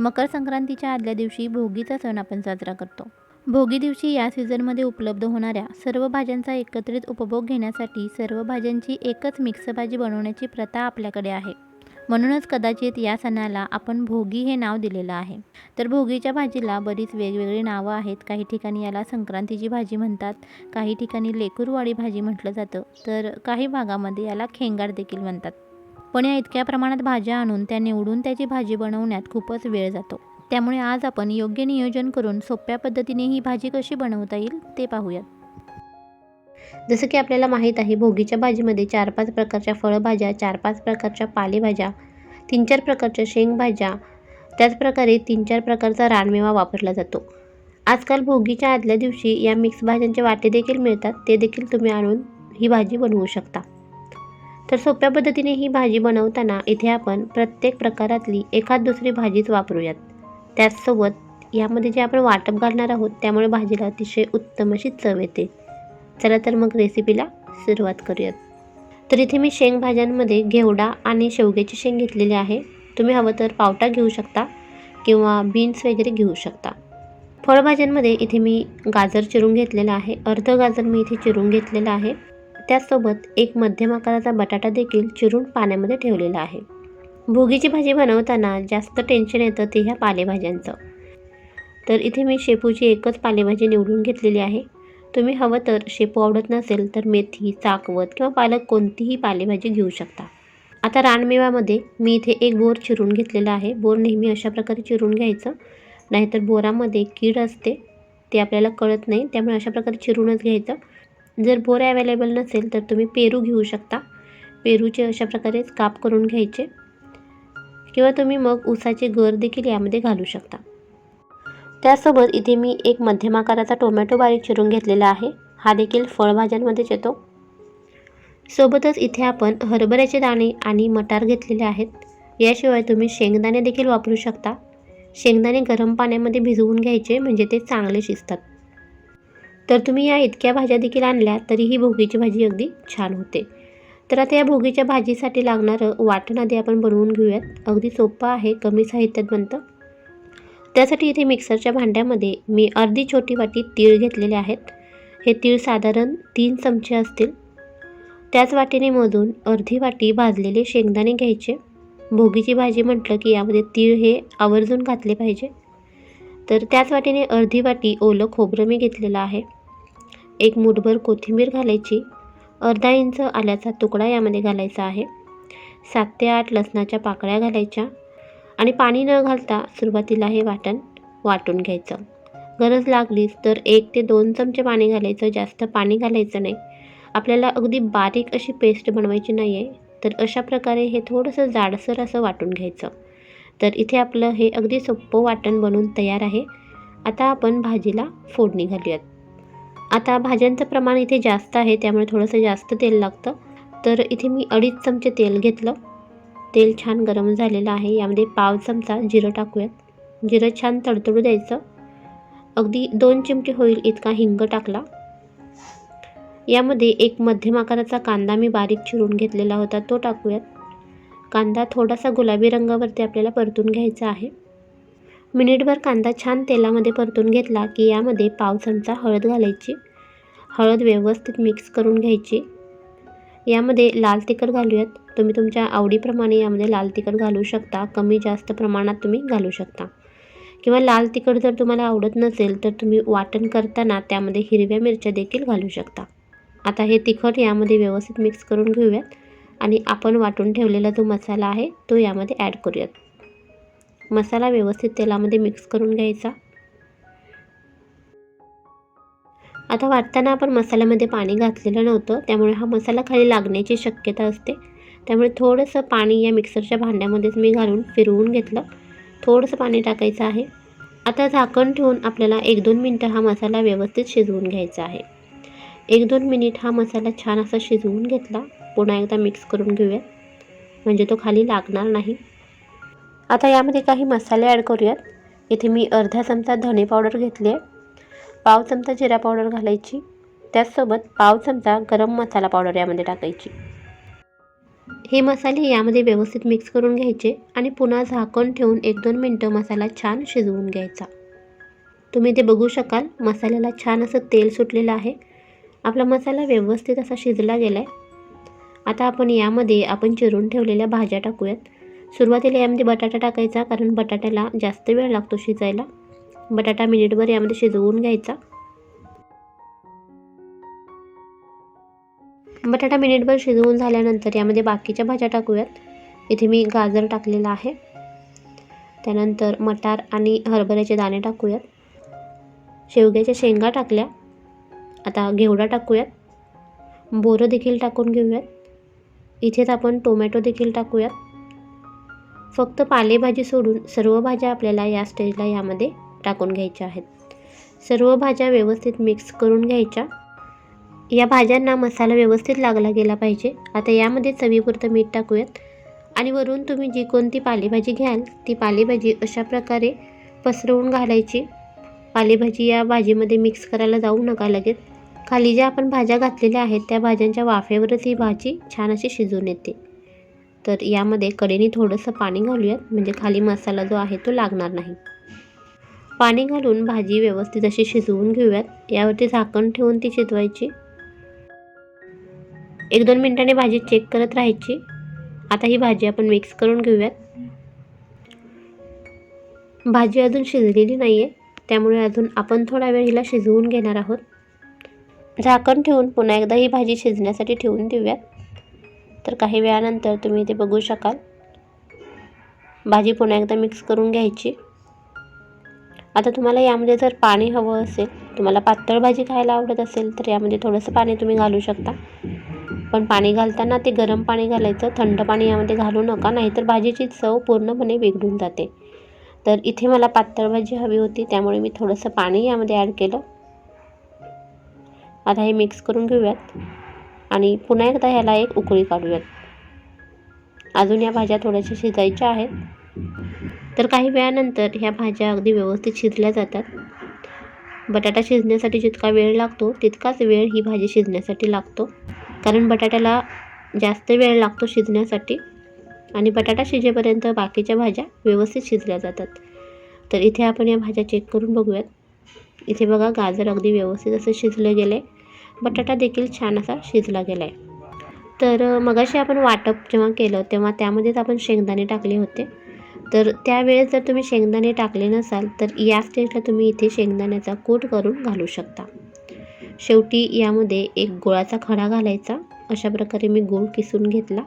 मकर संक्रांतीच्या आदल्या दिवशी भोगीचा सण आपण साजरा करतो. भोगी दिवशी या सीझनमध्ये उपलब्ध होणाऱ्या सर्व भाज्यांचा एकत्रित उपभोग घेण्यासाठी सर्व भाज्यांची एकच मिक्स भाजी बनवण्याची प्रथा आपल्याकडे आहे. म्हणूनच कदाचित या सणाला आपण भोगी हे नाव दिलेलं आहे. तर भोगीच्या भाजीला बरीच वेगवेगळी नावं आहेत. काही ठिकाणी याला संक्रांतीची भाजी म्हणतात. काही ठिकाणी लेकूरवाडी भाजी म्हटलं जातं. तर काही भागामध्ये याला खेंगार देखील म्हणतात. पण या इतक्या प्रमाणात भाज्या आणून त्या निवडून त्याची भाजी बनवण्यात खूपच वेळ जातो. त्यामुळे आज आपण योग्य नियोजन करून सोप्या पद्धतीने ही भाजी कशी बनवता येईल ते पाहूयात. जसं की आपल्याला माहीत आहे भोगीच्या भाजीमध्ये चार पाच प्रकारच्या फळभाज्या चार पाच प्रकारच्या पालेभाज्या तीन चार प्रकारच्या शेंगभाज्या त्याचप्रकारे तीन चार प्रकारचा रानमेवा वापरला जातो. आजकाल भोगीच्या आदल्या दिवशी या मिक्स भाज्यांचे वाटे देखील मिळतात ते देखील तुम्ही आणून ही भाजी बनवू शकता. तर सोप्या पद्धतीने ही भाजी बनवताना इथे आपण प्रत्येक प्रकारातली एखाद दुसरी भाजीच वापरूयात. त्याचसोबत यामध्ये जे आपण वाटप घालणार आहोत त्यामुळे भाजीला अतिशय उत्तम अशी चव येते. चला तर मग रेसिपीला सुरुवात करूयात. तर इथे मी शेंगभाज्यांमध्ये घेवडा आणि शेवग्याची शेंग घेतलेली आहे. तुम्ही हवं तर पावटा घेऊ शकता किंवा बीन्स वगैरे घेऊ शकता. फळभाज्यांमध्ये इथे मी गाजर चिरून घेतलेला आहे. अर्ध गाजर मी इथे चिरून घेतलेलं आहे. त्याचसोबत एक मध्यम आकाराचा बटाटा देखील चिरून पाण्यामध्ये ठेवलेला आहे. भोगीची भाजी बनवताना जास्त टेन्शन येतं ते ह्या पालेभाज्यांचं. तर इथे मी शेपूची एकच पालेभाजी निवडून घेतलेली आहे. तुम्ही हवं तर शेपू आवडत नसेल तर मेथी चाकवत किंवा पालक कोणतीही पालेभाजी घेऊ शकता. आता रानमेव्यामध्ये मी इथे एक बोर चिरून घेतलेला आहे. बोर नेहमी अशा प्रकारे चिरून घ्यायचं. नाहीतर बोरामध्ये कीड असते ते आपल्याला कळत नाही. त्यामुळे अशा प्रकारे चिरूनच घ्यायचं. जर बोर अवेलेबल नसेल तर तुम्ही पेरू घेऊ शकता. पेरूचे अशा प्रकारे काप करून घ्यायचे. किंवा तुम्ही मग ऊसाचे गर देखील यामध्ये घालू शकता. त्यासोबत इथे मी एक मध्यम आकाराचा टोमॅटो बारीक चिरून घेतलेला आहे. हा देखील फळभाज्यांमध्येच येतो. सोबतच इथे आपण हरभऱ्याचे दाणे आणि मटार घेतलेले आहेत. याशिवाय तुम्ही शेंगदाणे देखील वापरू शकता. शेंगदाणे गरम पाण्यामध्ये भिजवून घ्यायचे म्हणजे ते चांगले शिजतात. तर तुम्ही या इतक्या भाज्या देखील आणल्या तरी ही भोगीची भाजी अगदी छान होते. तर आता या भोगीच्या भाजीसाठी लागणारं वाटण आधी आपण बनवून घेऊयात. अगदी सोपं आहे कमी साहित्यात बनतं. त्यासाठी इथे मिक्सरच्या भांड्यामध्ये मी अर्धी छोटी वाटी तीळ घेतलेले आहेत. हे तीळ साधारण तीन चमचे असतील. त्याच वाटीने मोजून अर्धी वाटी भाजलेले शेंगदाणे घ्यायचे. भोगीची भाजी म्हटलं की यामध्ये तीळ हे आवर्जून घातले पाहिजे. तर त्याच वाटीने अर्धी वाटी ओलं खोबरं मी घेतलेलं आहे. एक मुठभर कोथिंबीर घालायची. अर्धा इंच आल्याचा तुकडा यामध्ये घालायचा आहे. सात ते आठ लसणाच्या पाकळ्या घालायच्या आणि पाणी न घालता सुरुवातीला हे वाटण वाटून घ्यायचं. गरज लागलीच तर एक ते दोन चमचे पाणी घालायचं जास्त पाणी घालायचं नाही. आपल्याला अगदी बारीक अशी पेस्ट बनवायची नाही आहे तर अशा प्रकारे हे थोडंसं जाडसर असं वाटून घ्यायचं. तर इथे आपलं हे अगदी सोपं वाटण बनून तयार आहे. आता आपण भाजीला फोडणी घालूयात. आता भाज्यांचं प्रमाण इथे जास्त आहे त्यामुळे थोडंसं जास्त तेल लागतं. तर इथे मी अडीच चमचे तेल घेतलं. तेल छान गरम झालेलं आहे. यामध्ये पाव चमचा जिरं टाकूयात. जिरं छान तडतडू द्यायचं. अगदी दोन चिमटे होईल इतका हिंग टाकला. यामध्ये एक मध्यम आकाराचा कांदा मी बारीक चिरून घेतलेला होता. तो टाकूयात. कांदा थोडासा गुलाबी रंगावरती आपल्याला परतून घ्यायचा आहे. मिनिटभर कांदा छान तेलामध्ये परतून घेतला की यामध्ये पाव चमचा हळद घालायची. हळद व्यवस्थित मिक्स करून घ्यायची. यामध्ये लाल तिखट घालूयात. तुम्ही तुमच्या आवडीप्रमाणे यामध्ये लाल तिखट घालू शकता. कमी जास्त प्रमाणात तुम्ही घालू शकता. किंवा लाल तिखट जर तुम्हाला आवडत नसेल तर तुम्ही वाटण करताना त्यामध्ये हिरव्या मिरच्या देखील घालू शकता. आता हे तिखट यामध्ये व्यवस्थित मिक्स करून घेऊयात. आणि आपण वाटून ठेवलेला जो मसाला आहे तो यामध्ये ॲड करूयात. मसाला व्यवस्थित तेलामध्ये मिक्स करून घ्यायचा. आता वाटताना आपण मसाल्यामध्ये पाणी घातलेलं नव्हतं त्यामुळे हा मसाला खाली लागण्याची शक्यता असते. त्यामुळे थोडंसं पाणी या मिक्सरच्या भांड्यामध्येच मी घालून फिरवून घेतलं. थोडंसं पाणी टाकायचं आहे. आता झाकण ठेवून आपल्याला एक दोन मिनटं हा मसाला व्यवस्थित शिजवून घ्यायचा आहे. एक दोन मिनिट हा मसाला छान असा शिजवून घेतला. पुन्हा एकदा मिक्स करून घेऊयात म्हणजे तो खाली लागणार नाही. आता यामध्ये काही मसाले ॲड करूयात. इथे मी अर्धा चमचा धणे पावडर घेतली आहे. पाव चमचा जिरा पावडर घालायची. त्याचसोबत पाव चमचा गरम मसाला पावडर यामध्ये टाकायची. हे मसाले यामध्ये व्यवस्थित मिक्स करून घ्यायचे आणि पुन्हा झाकण ठेवून एक दोन मिनटं मसाला छान शिजवून घ्यायचा. तुम्ही ते बघू शकाल मसाल्याला छान असं तेल सुटलेलं आहे. आपला मसाला व्यवस्थित असा शिजला गेला आहे आता आपण यामध्ये आपण चिरून ठेवलेल्या भाज्या टाकूयात. सुरुवातीला यामध्ये बटाटा टाकायचा कारण बटाट्याला जास्त वेळ लागतो शिजायला. बटाटा मिनिटभर यामध्ये शिजवून घ्यायचा. बटाटा मिनिटभर शिजवून झाल्यानंतर यामध्ये बाकीच्या भाज्या टाकूयात. इथे मी गाजर टाकलेला आहे. त्यानंतर मटार आणि हरभऱ्याचे दाणे टाकूयात. शेवग्याच्या शेंगा टाकल्या. आता घेवडा टाकूयात. बोरं देखील टाकून घेऊयात. इथेच आपण टोमॅटो देखील टाकूयात. फक्त पालेभाजी सोडून सर्व भाज्या आपल्याला या स्टेजला यामध्ये टाकून घ्यायच्या आहेत. सर्व भाज्या व्यवस्थित मिक्स करून घ्यायच्या. या भाज्यांना मसाला व्यवस्थित लागला गेला पाहिजे. आता यामध्ये चवीपुरतं मीठ टाकूयात. आणि वरून तुम्ही जी कोणती पालेभाजी घ्याल ती पालेभाजी अशा प्रकारे पसरवून घालायची. पालेभाजी या भाजीमध्ये मिक्स करायला जाऊ नका लगेच. खाली ज्या आपण भाज्या घातलेल्या आहेत त्या भाज्यांच्या वाफेवरच ही भाजी छान अशी शिजून येते. तर यामध्ये कडेने थोडंसं पाणी घालूयात. म्हणजे खाली मसाला जो आहे तो लागणार नाही. पाणी घालून भाजी व्यवस्थित अशी शिजवून घेऊयात. यावरती झाकण ठेवून ती शिजवायची. एक दोन मिनटाने भाजी चेक करत राहायची. आता ही भाजी आपण मिक्स करून घेऊयात. भाजी अजून शिजलेली नाही आहे त्यामुळे अजून आपण थोडा वेळ हिला शिजवून घेणार आहोत. झाकण ठेवून पुन्हा एकदा ही भाजी शिजण्यासाठी ठेवून देऊयात. तर काही वेळानंतर तुम्ही ते बघू शकाल. भाजी पुन्हा एकदा मिक्स करून घ्यायची. आता तुम्हाला यामध्ये जर पाणी हवं असेल तुम्हाला पातळ भाजी खायला आवडत असेल तर यामध्ये थोडंसं पाणी तुम्ही घालू शकता. पण पाणी घालताना ते गरम पाणी घालायचं. थंड पाणी यामध्ये घालू नका नाहीतर भाजीची चव पूर्णपणे बिघडून जाते. तर इथे मला पातळ भाजी हवी होती त्यामुळे मी थोडंसं पाणी यामध्ये ॲड केलं. आता हे मिक्स करून घेऊयात. आणि पुन्हा एकदा ह्याला एक उकळी काढूयात. अजून या भाज्या थोड्याशा शिजायच्या आहेत. तर काही वेळानंतर ह्या भाज्या अगदी व्यवस्थित शिजल्या जातात. बटाटा शिजण्यासाठी जितका वेळ लागतो तितकाच वेळ ही भाजी शिजण्यासाठी लागतो. कारण बटाट्याला जास्त वेळ लागतो शिजण्यासाठी आणि बटाटा शिजेपर्यंत बाकीच्या भाज्या व्यवस्थित शिजल्या जातात. तर इथे आपण या भाज्या चेक करून बघूयात. इथे बघा गाजर अगदी व्यवस्थित असं शिजलं गेलं. आहे बटाटा देखील छान असा शिजला गेला आहे तर मगाशी आपण वाटप जेव्हा केलं तेव्हा त्यामध्येच आपण शेंगदाणे टाकले होते. तर त्यावेळेस जर तुम्ही शेंगदाणे टाकले नसाल तर या स्टेजला तुम्ही इथे शेंगदाण्याचा कूट करून घालू शकता. शेवटी यामध्ये एक गुळाचा खडा घालायचा. अशा प्रकारे मी गूळ किसून घेतला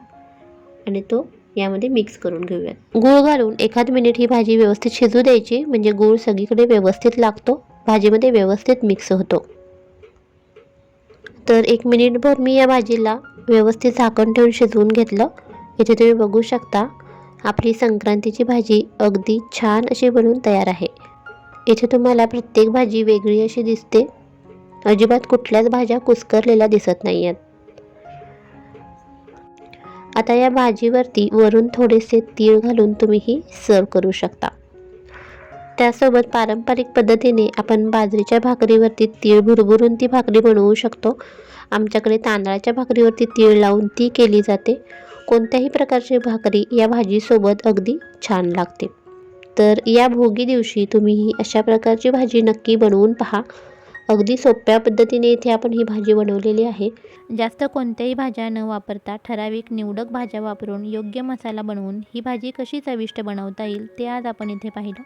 आणि तो यामध्ये मिक्स करून घेऊयात. गूळ घालून एखाद मिनिट ही भाजी व्यवस्थित शिजू द्यायची. म्हणजे गूळ सगळीकडे व्यवस्थित लागतो. भाजीमध्ये व्यवस्थित मिक्स होतो. तर एक मिनिटभर मी या भाजीला व्यवस्थित झाकण ठेवून शिजवून घेतलं. इथे तुम्ही बघू शकता आपली संक्रांतीची भाजी अगदी छान अशी बनवून तयार आहे. इथे तुम्हाला प्रत्येक भाजी वेगळी अशी दिसते. अजिबात कुठल्याच भाज्या कुस्करलेल्या दिसत नाही आहेत आता या भाजीवरती वरून थोडेसे तीळ घालून तुम्ही ही सर्व करू शकता. त्यासोबत पारंपरिक पद्धतीने आपण बाजरीच्या भाकरीवरती तीळ भुरभुरून ती भाकरी बनवू शकतो. आमच्याकडे तांदळाच्या भाकरीवरती तीळ लावून ती केली जाते. कोणत्याही प्रकारची भाकरी या भाजीसोबत अगदी छान लागते. तर या भोगी दिवशी तुम्ही ही अशा प्रकारची भाजी नक्की बनवून पहा. अगदी सोप्या पद्धतीने इथे आपण ही भाजी बनवलेली आहे. जास्त कोणत्याही भाज्या न वापरता ठराविक निवडक भाज्या वापरून योग्य मसाला बनवून ही भाजी कशी चविष्ट बनवता येईल ते आज आपण इथे पाहिलं.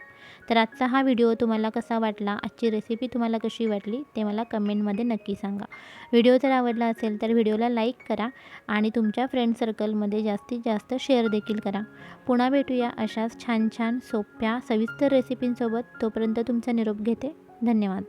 तर आजचा हा व्हिडिओ तुम्हाला कसा वाटला आजची रेसिपी तुम्हाला कशी वाटली ते मला कमेंटमध्ये नक्की सांगा. व्हिडिओ जर आवडला असेल तर व्हिडिओला लाईक करा आणि तुमच्या फ्रेंड सर्कलमध्ये जास्तीत जास्त शेअर देखील करा. पुन्हा भेटूया अशाच छान छान सोप्या सविस्तर रेसिपींसोबत तोपर्यंत तुमचा निरोप घेते. धन्यवाद.